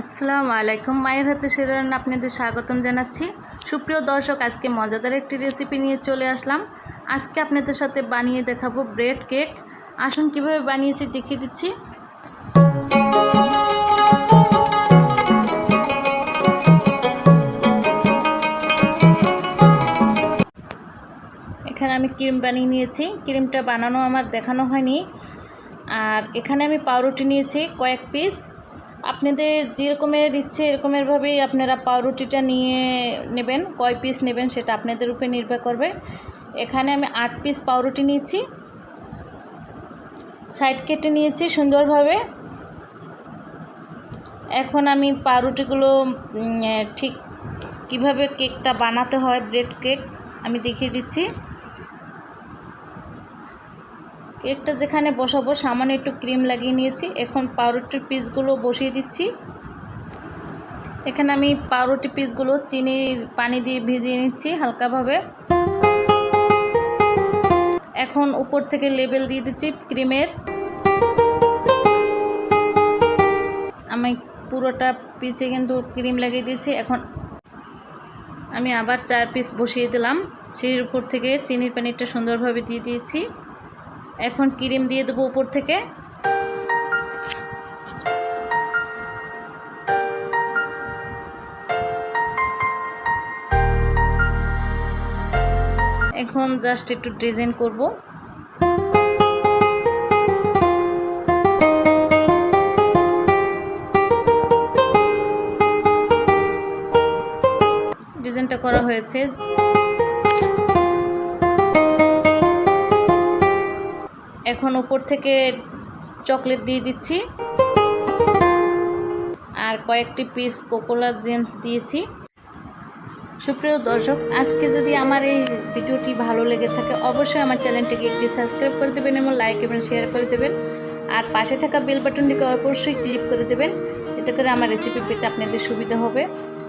আসসালামু আলাইকুম। মায়ের হাতে সেরা রান্না আপনাদের স্বাগতম জানাচ্ছি। সুপ্রিয় দর্শক, আজকে মজাদার একটি রেসিপি নিয়ে চলে আসলাম। আজকে আপনাদের সাথে বানিয়ে দেখাবো ব্রেড কেক আসুন, কীভাবে বানিয়েছি দেখিয়ে দিচ্ছি। এখানে আমি ক্রিম বানিয়ে নিয়েছি। ক্রিমটা বানানো আমার দেখানো হয়নি। আর এখানে আমি পাউরুটি নিয়েছি কয়েক পিস আপনাদের যেরকমের ইচ্ছে, এরকমেরভাবেই আপনারা পাউরুটিটা নিয়ে নেবেন, কয় পিস নেবেন সেটা আপনাদের উপরে নির্ভর করবে। এখানে আমি আট পিস পাউরুটি নিয়েছি। সাইড কেটে নিয়েছি সুন্দরভাবে। এখন আমি পাউরুটিগুলো ঠিক কীভাবে কেকটা বানাতে হয় ব্রেড কেক আমি দেখিয়ে দিচ্ছি। কেকটা যেখানে বসাবো, সামান্য একটু ক্রিম লাগিয়ে নিয়েছি। এখন পাউরুটির পিসগুলো বসিয়ে দিচ্ছি। এখানে আমি পাউরুটি পিসগুলো চিনির পানি দিয়ে ভিজিয়ে নিচ্ছি হালকাভাবে। এখন উপর থেকে লেবেল দিয়ে দিচ্ছি ক্রিমের। আমি পুরোটা পিচে কিন্তু ক্রিম লাগিয়ে দিয়েছি। এখন আমি আবার চার পিস বসিয়ে দিলাম। সেই উপর থেকে চিনির পানিটা সুন্দরভাবে দিয়ে দিয়েছি। এখন ক্রিম দিয়ে দেবো উপর থেকে। এখন জাস্ট একটু ডিজাইন করব। ডিজাইনটা করা হয়েছে। এখন উপর থেকে চকলেট দিয়ে দিচ্ছি। আর কয়েকটি পিস কোকোলা জেমস দিয়েছি। সুপ্রিয় দর্শক, আজকে যদি আমার এই ভিডিওটি ভালো লেগে থাকে, অবশ্যই আমার চ্যানেলটিকে একটি সাবস্ক্রাইব করে দেবেন এবং লাইক এবং শেয়ার করে দেবেন। আর পাশে থাকা বেল বাটনটিকে অবশ্যই ক্লিক করে দেবেন। এতে করে আমার রেসিপি পেতে আপনাদের সুবিধা হবে।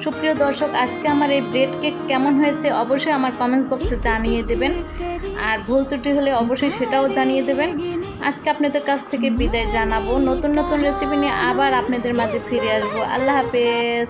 সুপ্রিয় দর্শক, আজকে আমার এই ব্রেড কেক কেমন হয়েছে অবশ্যই আমার কমেন্টস বক্সে জানিয়ে দেবেন। আর ভুল ত্রুটি হলে অবশ্যই সেটাও জানিয়ে দেবেন। আজকে আপনাদের কাছ থেকে বিদায় জানাব। নতুন নতুন রেসিপি নিয়ে আবার আপনাদের মাঝে ফিরে আসব। আল্লাহ হাফেজ।